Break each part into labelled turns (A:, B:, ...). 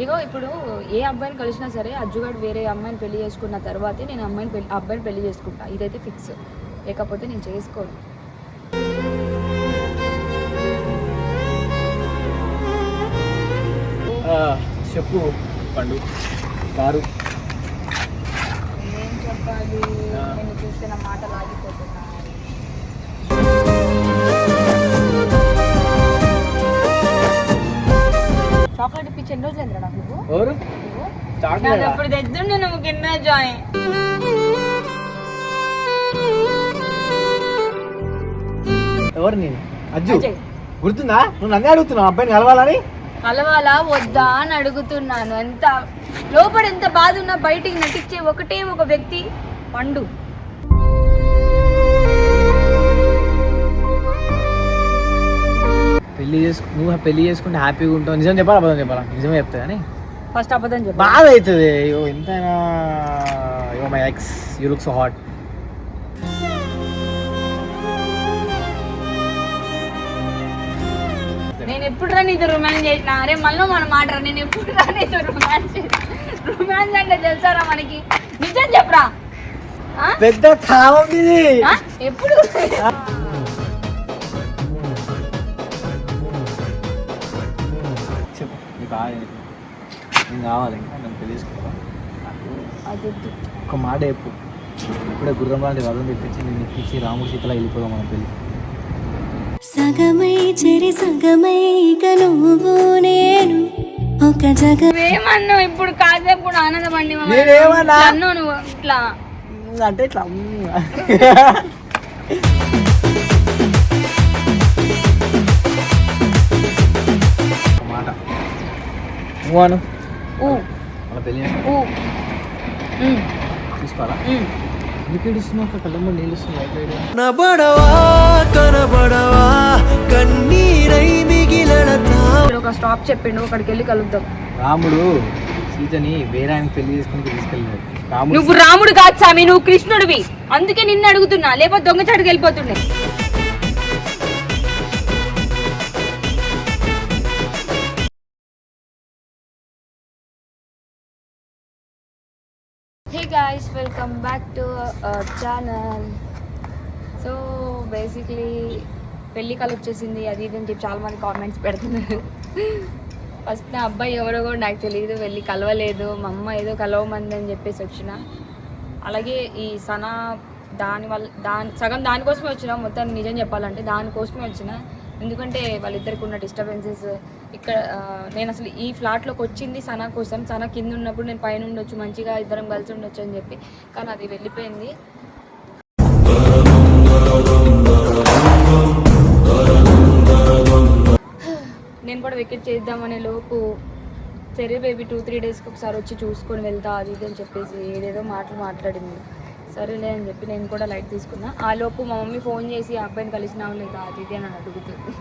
A: ఇగో ఇప్పుడు ఏ అబ్బాయిని కలిసినా సరే అజ్జుగాడు వేరే అమ్మాయిని పెళ్ళి చేసుకున్న తర్వాతే నేను అమ్మాయిని పెళ్ళి అబ్బాయిని పెళ్ళి చేసుకుంటా. ఇదైతే ఫిక్స్. లేకపోతే నేను చేసుకోను.
B: చెప్పు పండు. కారు.
A: ఏం చెప్పాలి. నేను చూస్తే నా మాట లాగిపోతున్నా ఎన్ని రోజులు నాకు నువ్వు
B: ఎవరు? చాక్లెట్
A: తెద్దుండే నువ్వు కింద జాయ్
B: ఎవరు నేను అజ్జు?
A: అజయ్.
B: గుర్తుందా? నువ్వు నన్నే అడుగుతున్నావు అబ్బాయిని కలవాలని?
A: కలవాలా వద్దా అని అడుగుతున్నాను. ఎంత లోపల ఎంత బాధ ఉన్నా బయటికి నటించే ఒకటే ఒక వ్యక్తి పండు.
B: పెళ్ళి చేసుకు నువ్వు పెళ్ళి చేసుకుంటే హ్యాపీగా ఉంటావు. నిజం చెప్పాలా? అబద్ధం చెప్పాలా? నిజమే చెప్తా కానీ.
A: ఫస్ట్ అబద్ధం చెప్పు.
B: బాధ అవుతుంది. అయ్యో ఎంతైనా అయ్యో my ex you look so hot
A: నేను ఎప్పుడు రా నీతో రొమాన్స్ చేసిన? అరే మళ్ళీ మనం మాట నేను ఎప్పుడు రా నీతో రొమాన్స్ చేసిన? రొమాన్స్ అంటే తెలుసారా మనకి? నిజం చెప్పరా? ఆ?
B: పెద్ద తావం ఇది
A: ఆ? ఎప్పుడు?
B: కావాలి నేను కావాలి ఇంకా నేను పెళ్ళి
A: అదొద్దు.
B: ఒక మాట చెప్పు. ఇప్పుడే గుర్రం లాంటి వదం తెప్పించి నేను ఎక్కించి రాముడు సీతలా వెళ్ళిపోదాం మన పెళ్ళి.
C: సగమై చెరి సగమై ఇక నువ్వు నేను ఒక జగ
A: నువ్వేమన్నావు? ఇప్పుడు కాసేపు కూడా ఆనందపడి
B: నేనేమన్నా?
A: అన్నావు నువ్వు ఇట్లా
B: అంటే ఇట్లా అను
A: ఊ.
B: మన పెళ్ళి
A: ఊ.
B: ఒక
A: ఇక్కడ ఒక స్టాప్ చెప్పిండు అక్కడికి వెళ్ళి కలుద్దాం.
B: రాముడు సీతని వేరే ఆయన పెళ్ళి చేసుకుని తీసుకెళ్ళాడు. రాముడు
A: నువ్వు రాముడు కాదు స్వామి నువ్వు కృష్ణుడివి. అందుకే నిన్ను అడుగుతున్నా. లేకపోతే దొంగచాటుకి వెళ్ళిపోతుండే. Guys welcome back to channel so basically పెళ్ళి కలు వచ్చేసింది అది ఇది అని చెప్పి చాలా మంది కామెంట్స్ పెడుతున్నారు. ఫస్ట్ నా అబ్బాయి ఎవరో కూడా నాకు తెలియదు వెళ్ళి కలవలేదు మా అమ్మ ఏదో కలవమంది అని చెప్పేసి వచ్చిన. అలాగే ఈ సనా దాని వల్ల దాని సగం దానికోసమే వచ్చిన మొత్తం నిజం చెప్పాలంటే దానికోసమే వచ్చిన. ఎందుకంటే వాళ్ళిద్దరికి ఉన్న డిస్టర్బెన్సెస్ ఇక్కడ నేను అసలు ఈ ఫ్లాట్లోకి వచ్చింది సనా కోసం. సనా కింద ఉన్నప్పుడు నేను పైన ఉండొచ్చు మంచిగా ఇద్దరం కలిసి ఉండొచ్చు అని చెప్పి. కానీ అది వెళ్ళిపోయింది. నేను కూడా వికెట్ చేద్దామనే లోపు సరే బేబీ టూ త్రీ డేస్కి ఒకసారి వచ్చి చూసుకొని వెళ్తా అది ఇది అని చెప్పేసి ఏదేదో మాటలు మాట్లాడింది. సరేలే అని చెప్పి నేను కూడా లైట్ తీసుకున్నా. ఆ లోపు మా మమ్మీ ఫోన్ చేసి ఆ అబ్బాయిని కలిసినావు లేదా? అది ఇది అని అడుగుతుంది.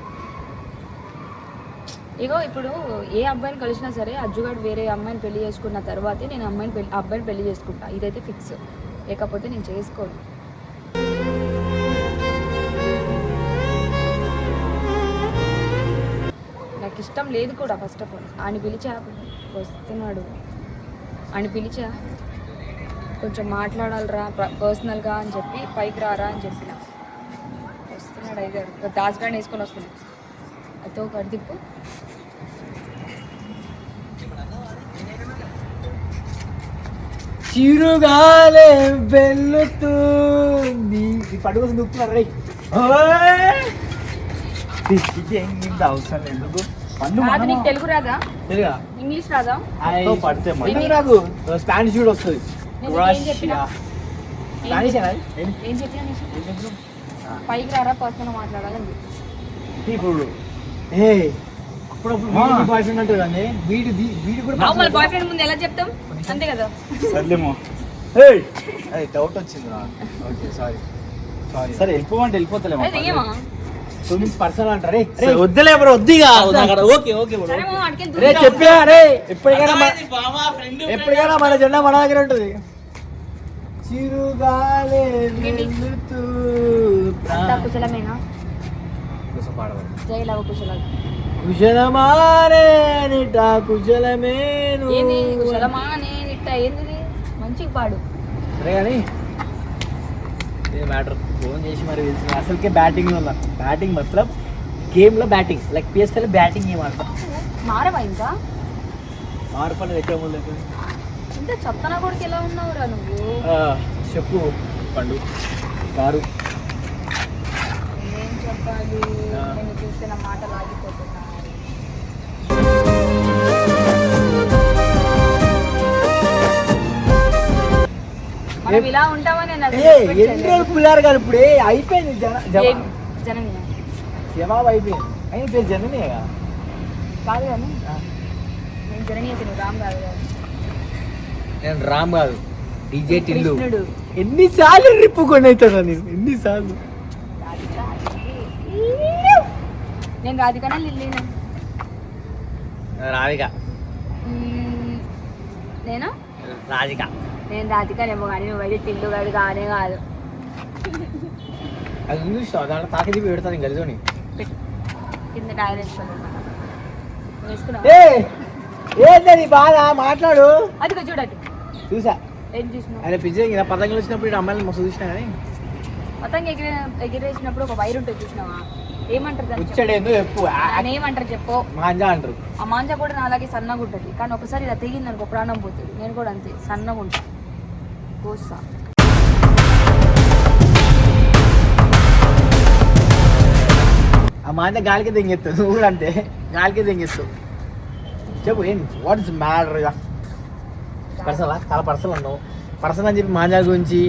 A: ఇగో ఇప్పుడు ఏ అబ్బాయిని కలిసినా సరే అజ్జుగాడు వేరే అమ్మాయిని పెళ్ళి చేసుకున్న తర్వాతే నేను అమ్మాయిని పెళ్ళి అబ్బాయిని పెళ్ళి చేసుకుంటా. ఇదైతే ఫిక్స్ లేకపోతే నేను చేసుకోను. నాకు ఇష్టం లేదు కూడా ఫస్ట్ ఆఫ్ ఆల్ ఆయన పిలిచా? వస్తున్నాడు. ఆయన పిలిచా? కొంచెం మాట్లాడాలిరా పర్సనల్గా అని చెప్పి పైకి రారా అని చెప్పిన. వస్తున్నాడు అయితే దాసగాడిని వేసుకొని వస్తున్నాడు. అతో ఒకటి
B: చిరుగాలే వెళ్తుంది ఈ పండుగ దుక్కున్నారు రే అవసరం ఎందుకు? పండు
A: రాదు నీకు తెలుగు రాదా?
B: తెలుగా?
A: ఇంగ్లీష్ రాదా?
B: పడితే రాదు? స్పానిష్ కూడా వస్తుంది.
A: నేను ఏం చెప్పినా?
B: స్పానిష్
A: ఏం చెప్పినా నీకు? పైకి రారా? పర్సనల్ మాట్లాడాలని చెప్పి.
B: ఇప్పుడు? ఏ అప్పుడప్పుడు వీడి బాయ్ ఫ్రెండ్ అంటారు కానీ వీడి వీడి కూడా
A: అవు మళ్ళీ బాయ్ ఫ్రెండ్ ముందు ఎలా చెప్తాం? అంతే కదా?
D: సర్లేమో.
B: డౌట్ వచ్చింది ఓకే సారీ సారీ
D: సరే వెళ్ళిపోమంటే వెళ్ళిపోతలేమో.
B: అంటారు
D: వద్దులే బ్రో వద్దిగా ఓకే
B: రే చెప్పా రే ఎప్పటికైనా మన- ఎప్పటికైనా మన జెండా మన దగ్గర ఉంటుంది. చిరుగాలే
A: కుశలమేనా?
B: పాడవాలి.
A: కుశలాలు
B: కుశలమానే.
A: ఏంది కుశలమా నేను ఇట్ట ఏంది మంచిగా పాడు.
B: సరే కానీ ఇది మ్యాటర్ ఫోన్ చేసి మరి పిలిచిన అసలుకే బ్యాటింగ్ ఉన్నా బ్యాటింగ్ మతలబ్ గేమ్లో బ్యాటింగ్ లైక్ పిఎస్ఎల్ బ్యాటింగ్ ఏం ఆడతా?
A: మారవా ఇంకా
B: మార్పని ఎక్కడ ముందు
A: ఇంత చెత్తన కొడుకు ఎలా ఉన్నావురా నువ్వు?
B: చెప్పు పండు. కారు.
A: ఏం చెప్పాలి. నేను చూస్తే నా మాటలు ఆగిపోతున్నా ఇలా ఉంటామని
B: ఎన్ని. రోజులు పుల్లారు కాదు ఇప్పుడే అయిపోయింది?
A: జనని
B: జవాబు అయిపోయింది. అయిన పేరు జననే కదా.
A: కానీ నేను జనని అయితే రామ్ కాదు
B: నేను రామ్ కాదు. డీజే టిల్లు. ఎన్నిసార్లు రిప్పు కొని అవుతాను నేను? ఎన్నిసార్లు?
A: నేను రాధికనా లిల్లీనా?
B: రాధిక.
A: నేనా?
B: రాధిక.
A: నేను రాధికనేమో కానీ నువ్వైతే తిల్లు కాదు కానే కాదు.
B: అది ఉంది దాంట్లో తాకి తిప్పి పెడతాను ఇంకా
A: పెట్టు. కింద టైర్
B: ఏ ఏంటది బాధ? మాట్లాడు.
A: అది చూడట్టు.
B: చూసా.
A: ఏం చూసినావు?
B: ఆయన పిజ్జా ఇలా పతంగులు వచ్చినప్పుడు అమ్మాయిని మస్తు చూసినా కానీ
A: మొత్తం ఎగిరే ఎగిరేసినప్పుడు ఒక వైర్ ఉంటుంది చూసినావా? ఏమంటారు దాన్ని చెప్పు. దాన్ని ఏమంటారు చెప్పు?
B: మాంజా అంటారు.
A: ఆ మాంజా కూడా నా అలాగే సన్నగా ఉంటుంది. కానీ ఒకసారి ఇలా తెగింది అనుకో ప్రాణం పోతుంది. నేను కూడా అంతే సన్నగా ఉంటా. కోస్తా
B: ఆ మాంజా గాలికి తెంగెత్తావు నువ్వు కూడా అంతే. గాలికి తెంగెస్తావు చెప్పు ఏం వాట్ ఇస్ మ్యాటర్ పర్సనలా? చాలా పర్సనల్ అన్నావు. పర్సనల్ అని చెప్పి మాంజా గురించి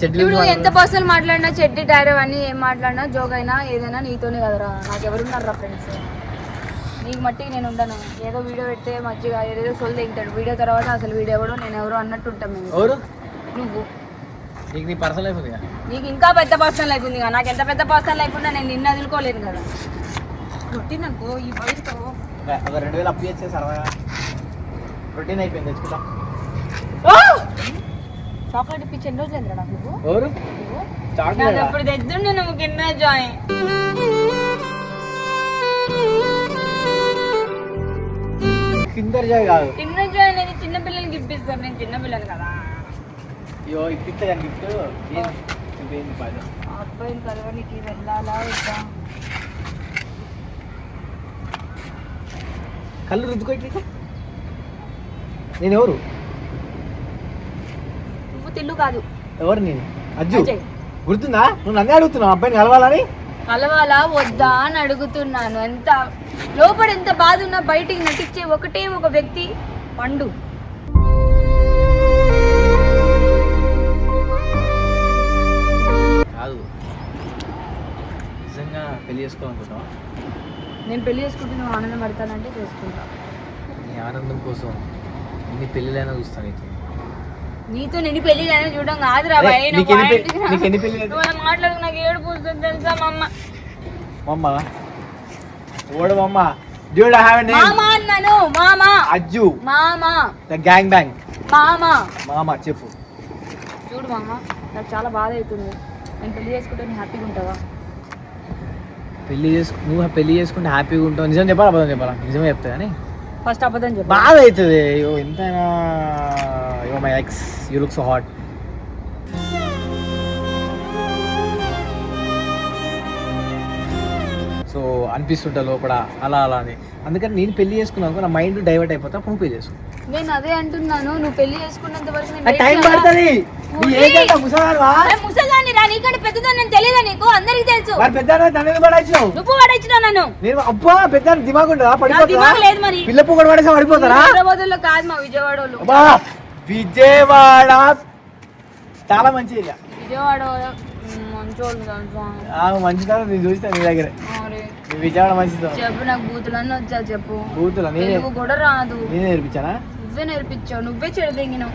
B: చెడ్డీల
A: ఇప్పుడు ఎంత పర్సనల్ మాట్లాడినా చెడ్డి టైర్ అవన్నీ ఏం మాట్లాడినా జోక్ అయినా ఏదైనా నీతోనే కదరా. నాకు ఎవరున్నారా ఫ్రెండ్స్ నీకు మట్టికి నేను ఉండను. ఏదో వీడియో పెడితే మంచిగా ఏదేదో సొల్ తింటాడు వీడియో తర్వాత అసలు వీడియో ఎవడో నేను ఎవరో అన్నట్టు ఉంటాం మేము.
B: ఎవరు?
A: నువ్వు.
B: నీకు నీ పర్సనల్ లైఫ్ ఉంది కదా
A: నీకు ఇంకా పెద్ద పర్సనల్ లైఫ్ ఉంది నాకు ఎంత పెద్ద పర్సనల్ లైఫ్ ఉన్నా నేను నిన్ను వదులుకోలేను కదా. కొట్టిందనుకో ఈ బయటతో
B: ఒక- రెండు వేలు అప్పు చేస్తే సరదాగా. రొటీన్ అయిపోయింది తెచ్చుకుంటా
A: చాక్లెట్ ఇప్పించి ఎన్ని రోజులు ఎందుకు నాకు నువ్వు?
B: ఎవరు? చాక్లెట్?
A: ఎప్పుడు తెద్దుండే నువ్వు కింద జాయ్.
B: కిందర్ జాయ్ కాదు.
A: కింద జాయ్ అనేది చిన్న పిల్లలకి ఇప్పిస్తాను నేను చిన్న పిల్లలు కదా.
B: అయ్యో ఇప్పిస్తే కానీ గిఫ్ట్? ఏం? చెప్పేంది బాధ
A: ఆ అబ్బాయిని కలవనికి వెళ్ళాలా వద్దా?
B: కళ్ళు రుద్దుకోవచ్చు నేను ఎవరు
A: నువ్వు తిల్లు కాదు.
B: ఎవరు నేను? అజ్జు. గుర్తుందా? నువ్వు నన్నే అడుగుతున్నావు అబ్బాయిని కలవాలని?
A: కలవాలా వద్దా అని అడుగుతున్నాను. ఎంత? లోపల ఎంత బాధ ఉన్నా బయటికి నటించే ఒకటే ఒక వ్యక్తి పండు.
B: కాదు. నిజంగా పెళ్ళి చేసుకోవాలనుకుంటున్నావా?
A: నేను పెళ్ళి చేసుకుంటే నువ్వు ఆనందం పడతానంటే చేసుకుంటా.
B: నీ ఆనందం కోసం ఎన్ని పెళ్ళిలైనా చూస్తాను నీతో.
A: నీతో నేను పెళ్ళి చూడడం కాదురా భయ, మాట్లాడుకు నాకు ఏడుపు వస్తుంది తెలుసా మా అమ్మ?
B: మమ్మ ఓడు మమ్మ డ్యూడ్ ఐ హావ్
A: మామ అన్నాను మామ.
B: అజ్జు.
A: మామ.
B: ద గ్యాంగ్ బ్యాంగ్
A: మామ.
B: మామ చెప్పు.
A: చూడు మామ నాకు చాలా బాధ అవుతుంది. నేను పెళ్ళి చేసుకుంటే నీ హ్యాపీగా ఉంటావా?
B: పెళ్ళి చేసుకు నువ్వు పెళ్ళి చేసుకుంటే హ్యాపీగా ఉంటావు. నిజం చెప్పాలా అబద్ధం చెప్పాలా? నిజమే చెప్తా కానీ.
A: ఫస్ట్ అబద్ధం చెప్పు.
B: బాధ అవుతుంది. అయ్యో ఎంతైనా అయ్యో my ex you look so hot so అనిపిస్తుంటా లోపల. అలా అలా అని. అందుకని నేను పెళ్ళి చేసుకున్నాను నా మైండ్ డైవర్ట్ అయిపోతా అప్పుడు పెళ్ళి చేసుకో.
A: నేను అదే అంటున్నాను. నువ్వు పెళ్ళి చేసుకున్నంత వరకు
B: టైం? పడుతుంది. నీ
A: ఓయ్!
B: ఏజ్ ఎంత ముసలాడువా
A: అరే ముసలిదాన్ని రా నీకంటే పెద్దదాన్ని నేను తెలియదా నీకు? అందరికి తెలుసు.
B: మరి పెద్ద తనని
A: నువ్వు నన్ను.
B: నేను అబ్బా పెద్ద దిమాగ్
A: లేదు మరి.
B: పిల్ల పొగడు పడేసా పడిపోతారా?
A: కాదు మా విజయవాడ వాళ్ళు.
B: విజయవాడ. చాలా మంచి ఏరియా.
A: విజయవాడ?
B: మంచిదా నేను చూస్తాను నీ దగ్గర. విజయవాడ మంచిదా
A: చెప్పు నాకు బూతులన్నీ వచ్చా చెప్పు.
B: బూతులా? నేనే
A: కూడా రాదు.
B: నేనే నేర్పించానా?
A: నువ్వే నేర్పించావు నువ్వే చెడదెంగినావు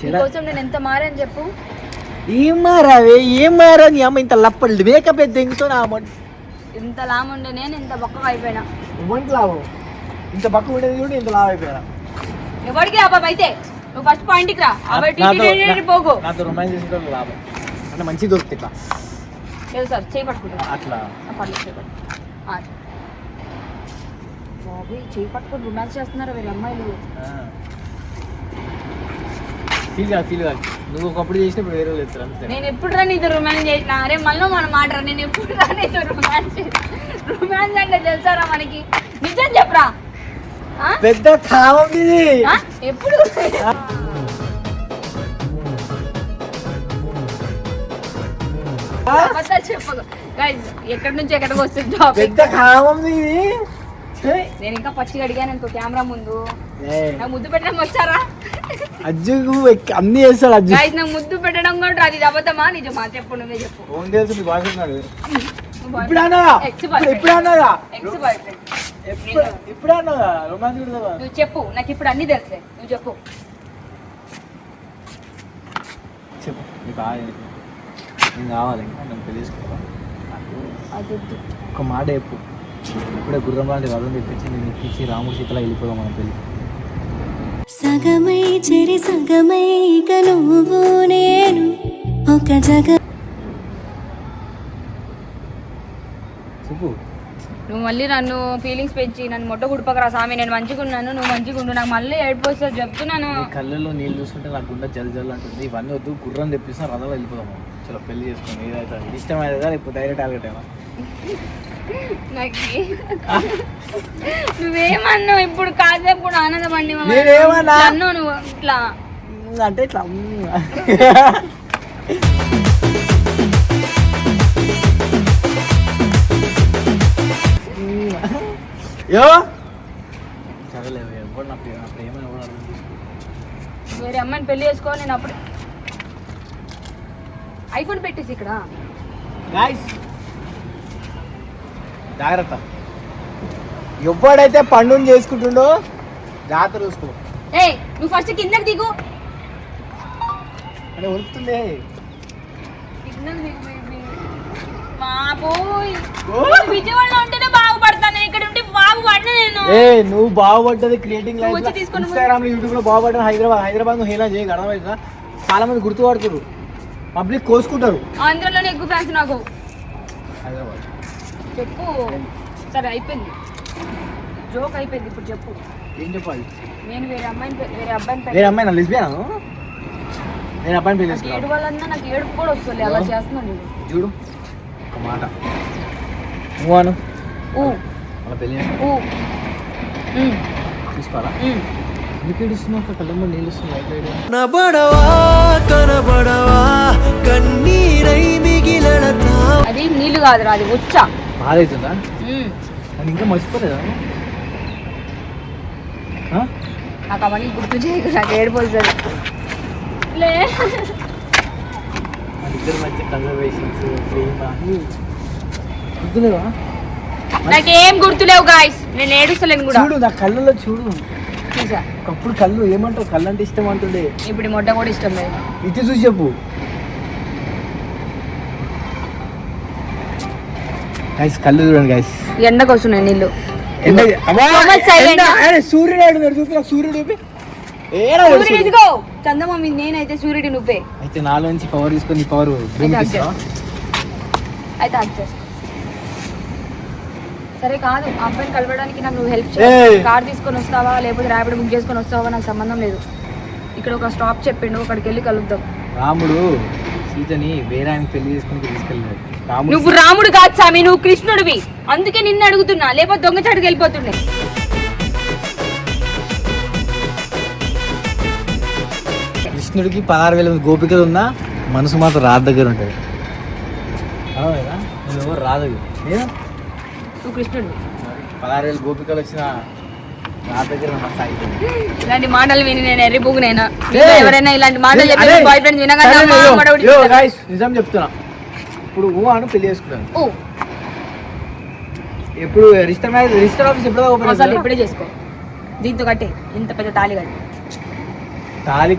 B: చెడ
A: నీకోసం నేను ఎంత మారాను చెప్పు.
B: ఏం మారావే? ఏం మారా నీ అమ్మ ఇంత లప్పలు మేకప్ దెంగుతో నా
A: ఇంత లాముండే నేను ఇంత బక్కగా అయిపోయినా.
B: ఇవ్వండి లాభం ఇంత పక్క ఉండేది కూడా ఇంత లాభం అయిపోయినా.
A: ఎవరికి బాబు అయితే? నువ్వు ఫస్ట్ పాయింట్కి రా. టికెట్ పోగు
B: నాతో రొమాన్స్ లాభం. అంటే మంచి దొరుకుతుంది ఇట్లా.
A: లేదు సార్ చేయి పట్టుకుంటా.
B: అట్లా.
A: పర్లేదు చేయి పట్టు. బాబు చేయి పట్టుకొని రొమాన్స్ చేస్తున్నారు వీరి అమ్మాయిలు?
B: ఫీల్ కాదు ఫీల్ కాదు. నువ్వు ఒకప్పుడు చేసినప్పుడు వేరే అంతే.
A: నేను ఎప్పుడు రా నీతో రొమాన్స్ చేసిన? అరే మళ్ళీ మన మాట నేను ఎప్పుడు రా నీతో రొమాన్స్ రొమాన్స్ అంటే తెలుసారా మనకి? నిజం చెప్పరా?
B: పెద్ద ఇది?
A: ఎప్పుడు? ఎక్కడి నుంచి ఎక్కడికి వస్తుంది
B: పెద్ద కామం ఇది.
A: నేను ఇంకా పచ్చిగా అడిగాను కెమెరా ముందు. ముద్దు పెట్టడం వచ్చారా?
B: అజ్జుకు అన్ని చేస్తాడు అజ్జు.
A: గైస్ నాకు ముద్దు పెట్టడం కూడా ఇది అబద్ధమా? నిజమా? చెప్పు నువ్వే చెప్పు.
B: ఫోన్ చేసి నీ బాయ్ ఉన్నాడు
A: Boyfriend.
B: ఇప్పుడు అన్నాగా
A: Ex boyfriend.
B: ఇప్పుడు అన్నాగా
A: ఎక్స్ బాయ్ ఫ్రెండ్
B: ఎప్పుడు ఇప్పుడు అన్నాగా రొమాన్స్ కూడా
A: నువ్వు చెప్పు. నాకు ఇప్పుడు అన్ని తెలుసే. నువ్వు చెప్పు.
B: చెప్పు. నేను కావాలి ఇంకా? నన్ను పెళ్ళి చేసుకోవాలి ఒక మాట చెప్పు. ఇప్పుడే గుర్రం లాంటి రథం తెప్పించి నేను ఎక్కించి రాముడు సీతలా వెళ్ళిపోదాం మన పెళ్ళి.
C: సగమై చెరి సగమై ఇక నువ్వు నేను ఒక జగ
B: చెప్పు.
A: నువ్వు మళ్ళీ నన్ను ఫీలింగ్స్ పెంచి నన్ను మొట్ట గుడిపకరా స్వామి. నేను మంచిగా ఉన్నాను నువ్వు మంచిగా ఉండు. నాకు మళ్ళీ ఏడుపు వస్తుంది చెప్తున్నాను.
B: కళ్ళల్లో నీళ్ళు చూస్తుంటే నాకు గుండె జల్ జల్ అంటుంది. ఇవన్నీ వద్దు గుర్రం తెప్పిస్తాను రథంలో వెళ్ళిపోదాము చలో పెళ్ళి చేసుకుని ఏదైతే ఇష్టం అయితే లేకపోతే డైరెక్ట్ టార్గెట్
A: నాకు. నువ్వేమన్నావు? ఇప్పుడు కాసేపు కూడా ఆనందపడి
B: నేనేమన్నా?
A: అన్నావు నువ్వు ఇట్లా.
B: అంటే ఇట్లా. యో? చదవలేవు ఎవరు నా ప్రేమ ఎవరు.
A: వేరే అమ్మాయిని పెళ్ళి చేసుకో నేను అప్పుడు ఐఫోన్ పెట్టేసి ఇక్కడ.
B: గాయస్ జాగ్రత్త. ఎవడైతే పండుని చేసుకుంటుండో జాగ్రత్త చూసుకో.
A: ఏయ్ నువ్వు ఫస్ట్ కిందకి దిగు.
B: అంటే ఉరుకుతుంది.
A: దిగు. బాబోయ్ విజయవాడలో ఉంటేనే బాగుపడతాను నేను ఇక్కడ ఉంటే బాగుపడిన నేను.
B: ఏ నువ్వు బాగుపడ్డది క్రియేటింగ్ లైఫ్ ఇన్స్టాగ్రామ్లో. యూట్యూబ్లో బాగుపడ్డా హైదరాబాద్ హైదరాబాద్ నువ్వు చేయక అర్థమైందా చాలా మంది గుర్తుపడుతున్నారు పబ్లిక్ కోసుకుంటారు.
A: ఆంధ్రలోనే ఎక్కువ ఫ్యాన్స్ నాకు. చెప్పు. సరే అయిపోయింది. జోక్ అయిపోయింది ఇప్పుడు చెప్పు.
B: ఏం చెప్పాలి?
A: నేను వేరే అమ్మాయిని పె- వేరే అబ్బాయిని
B: నేను అమ్మాయి నా లిస్బియాను నేను అబ్బాయిని పెళ్ళి
A: నాకు ఏడు వాళ్ళన్నా నాకు ఏడుపు కూడా వస్తుంది అలా చేస్తున్నాను నేను.
B: చూడు. ఒక మాట. నువ్వు అను
A: ఊ.
B: అలా పెళ్ళి
A: ఊ. ఉమ్, ఉమ్.
B: ఎందుకు ఏడుస్తున్నావు ఒక కళ్ళమ్మ నీళ్ళు?
E: కనబడవా కనబడవా కన్నీరై మిగిలడతా
A: అది నీళ్ళు కాదురా అది ఉచ్చ.
B: బాధ అవుతుందా
A: ఉమ్.
B: అది ఇంకా మర్చిపోలేదా? ఆ?
A: నాకు అవన్నీ గుర్తు చేయకు నాకు ఏడుపు వస్తుంది లే.
B: మన ఇద్దరి మధ్య కన్వర్వేషన్స్ ప్రేమ అన్నీ గుర్తులేవా?
A: నాకేం గుర్తులేవు గాయస్ నేను ఏడుస్తలేను కూడా.
B: చూడు నా కళ్ళలో చూడు.
A: చూసా.
B: ఒకప్పుడు కళ్ళు ఏమంటావు కళ్ళు అంటే ఇష్టం అంటుండే.
A: ఇప్పుడు మొట్ట కూడా ఇష్టం లేదు.
B: ఇటు చూసి చెప్పు. గైస్ కళ్ళు చూడండి గైస్
A: ఎండకు వస్తున్నాయి నీళ్ళు.
B: సూర్యుడు చూపి సూర్యుడు చూపి
A: చందమామ నేనైతే సూర్యుడి నువ్వే
B: అయితే నాలో నుంచి పవర్ తీసుకొని పవర్
A: అయితే సరే కాదు అబ్బాయిని కలవడానికి నాకు నువ్వు హెల్ప్
B: ఏయ్.
A: చేయి కార్ తీసుకొని వస్తావా? లేకపోతే ర్యాపిడ్ బుక్ చేసుకొని వస్తావా? నాకు సంబంధం లేదు. ఇక్కడ ఒక స్టాప్ చెప్పిండు అక్కడికి వెళ్ళి కలుద్దాం.
B: రాముడు సీతని వేరే పెళ్ళి చేసుకుని తీసుకెళ్ళాడు. రాముడు
A: నువ్వు రాముడు కాదు స్వామి నువ్వు కృష్ణుడివి. అందుకే నిన్ను అడుగుతున్నా లేకపోతే దొంగచాటుకి వెళ్ళిపోతుండే.
B: కృష్ణుడికి పదహారు వేల గోపికలు ఉన్నా మనసు మాత్రం రాధ దగ్గర ఉంటుంది. రాధ
A: నువ్వు కృష్ణుడివి
B: పదహారు వేల గోపికలు వచ్చిన దగ్గర
A: ఇలాంటి మాటలు విని నేను ఎర్రిపోగునైనా. ఎవరైనా ఇలాంటి మాటలు చెప్పి బాయ్ ఫ్రెండ్స్ చెప్తారు.
B: guys, నిజం చెప్తున్నా. ఇప్పుడు ఊ అను పెళ్ళి చేసుకుంటాను.
A: ఓ
B: ఎప్పుడు రిజిస్టర్ మ్యారేజ్ రిజిస్టర్ ఆఫీస్ ఎప్పుడో ఓపెన్
A: అసలు ఇప్పుడే చేసుకో. దీంతో కట్టే. ఇంత పెద్ద తాళి కట్టి.
B: తాళి